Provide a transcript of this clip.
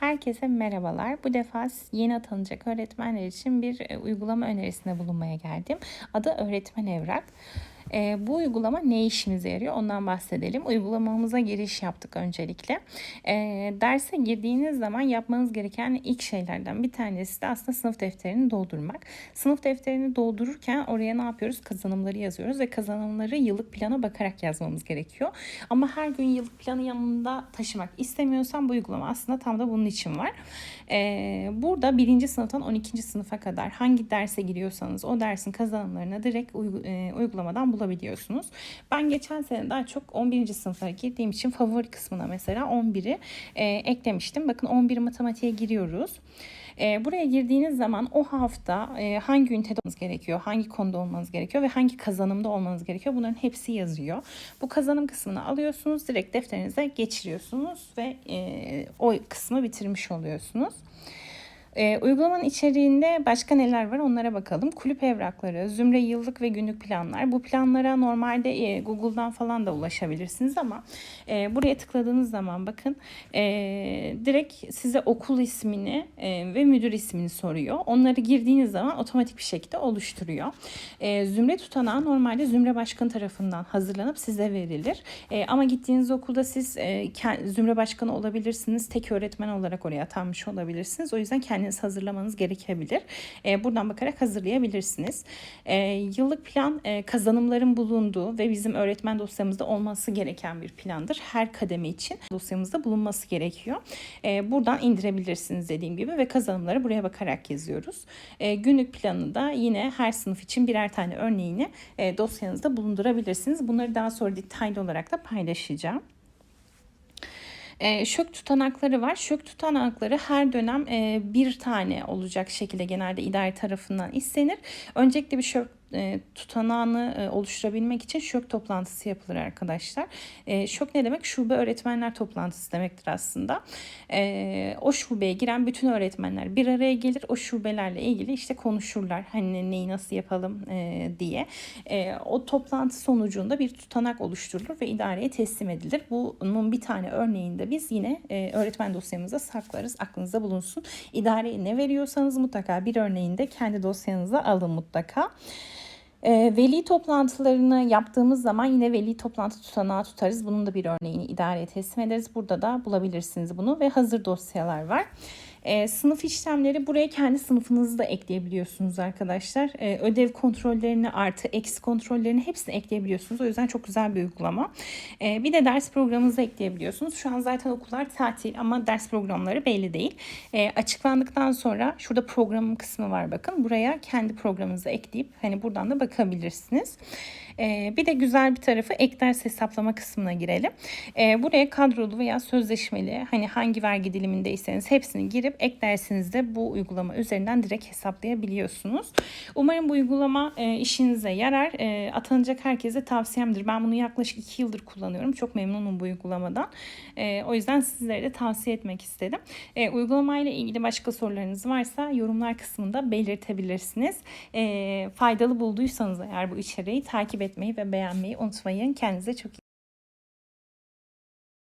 Herkese merhabalar. Bu defa yeni atanacak öğretmenler için bir e, uygulama önerisinde bulunmaya geldim. Adı Öğretmen Evrak. E, bu uygulama ne işimize yarıyor ondan bahsedelim. Uygulamamıza giriş yaptık öncelikle. E, derse girdiğiniz zaman yapmanız gereken ilk şeylerden bir tanesi de aslında sınıf defterini doldurmak. Sınıf defterini doldururken oraya ne yapıyoruz? Kazanımları yazıyoruz ve kazanımları yıllık plana bakarak yazmamız gerekiyor. Ama her gün yıllık planı yanında taşımak istemiyorsan bu uygulama aslında tam da bunun için var. E, burada birinci sınıftan 12. sınıfa kadar hangi derse giriyorsanız o dersin kazanımlarını direkt e, uygulamadan bulabiliyorsunuz. Ben geçen sene daha çok 11. sınıflara girdiğim için favori kısmına mesela 11'i e, eklemiştim. Bakın 11 matematiğe giriyoruz. E, buraya girdiğiniz zaman o hafta e, hangi ünitede olmanız gerekiyor, hangi konuda olmanız gerekiyor ve hangi kazanımda olmanız gerekiyor bunların hepsi yazıyor. Bu kazanım kısmını alıyorsunuz, direkt defterinize geçiriyorsunuz ve e, o kısmı bitirmiş oluyorsunuz. E, uygulamanın içeriğinde başka neler var onlara bakalım. Kulüp evrakları, zümre yıllık ve günlük planlar. Bu planlara normalde e, Google'dan falan da ulaşabilirsiniz ama e, buraya tıkladığınız zaman bakın e, direkt size okul ismini e, ve müdür ismini soruyor. Onları girdiğiniz zaman otomatik bir şekilde oluşturuyor. E, zümre tutanağı normalde zümre başkanı tarafından hazırlanıp size verilir. E, ama gittiğiniz okulda siz e, zümre başkanı olabilirsiniz. Tek öğretmen olarak oraya atanmış olabilirsiniz. O yüzden kendi kendiniz hazırlamanız gerekebilir. E, buradan bakarak hazırlayabilirsiniz. E, yıllık plan e, kazanımların bulunduğu ve bizim öğretmen dosyamızda olması gereken bir plandır. Her kademe için dosyamızda bulunması gerekiyor. E, buradan indirebilirsiniz dediğim gibi ve kazanımları buraya bakarak yazıyoruz. E, günlük planı da yine her sınıf için birer tane örneğini e, dosyanızda bulundurabilirsiniz. Bunları daha sonra detaylı olarak da paylaşacağım. E, şök tutanakları var. Şök tutanakları her dönem e, bir tane olacak şekilde genelde idare tarafından istenir. Öncelikle bir şök e, tutanağını e, oluşturabilmek için şok toplantısı yapılır arkadaşlar. E, şok ne demek? Şube öğretmenler toplantısı demektir aslında. E, o şubeye giren bütün öğretmenler bir araya gelir. O şubelerle ilgili işte konuşurlar. Hani neyi nasıl yapalım e, diye. E, o toplantı sonucunda bir tutanak oluşturulur ve idareye teslim edilir. Bunun bir tane örneğinde biz yine e, öğretmen dosyamıza saklarız. Aklınızda bulunsun. İdareye ne veriyorsanız mutlaka bir örneğinde kendi dosyanıza alın mutlaka. E, veli toplantılarını yaptığımız zaman yine veli toplantı tutanağı tutarız. Bunun da bir örneğini idareye teslim ederiz. Burada da bulabilirsiniz bunu ve hazır dosyalar var. E, sınıf işlemleri buraya kendi sınıfınızı da ekleyebiliyorsunuz arkadaşlar. E, ödev kontrollerini artı eksi kontrollerini hepsini ekleyebiliyorsunuz. O yüzden çok güzel bir uygulama. E, bir de ders programınızı ekleyebiliyorsunuz. Şu an zaten okullar tatil ama ders programları belli değil. E, açıklandıktan sonra şurada programın kısmı var bakın. Buraya kendi programınızı ekleyip hani buradan da bakabilirsiniz. E, bir de güzel bir tarafı ek ders hesaplama kısmına girelim. E, buraya kadrolu veya sözleşmeli hani hangi vergi dilimindeyseniz hepsini girip ek dersinizde bu uygulama üzerinden direkt hesaplayabiliyorsunuz. Umarım bu uygulama e, işinize yarar. E, atanacak herkese tavsiyemdir. Ben bunu yaklaşık 2 yıldır kullanıyorum. Çok memnunum bu uygulamadan. E, o yüzden sizlere de tavsiye etmek istedim. Uygulamayla ilgili başka sorularınız varsa yorumlar kısmında belirtebilirsiniz. Faydalı bulduysanız eğer bu içeriği takip etmeyi ve beğenmeyi unutmayın. Kendinize çok iyi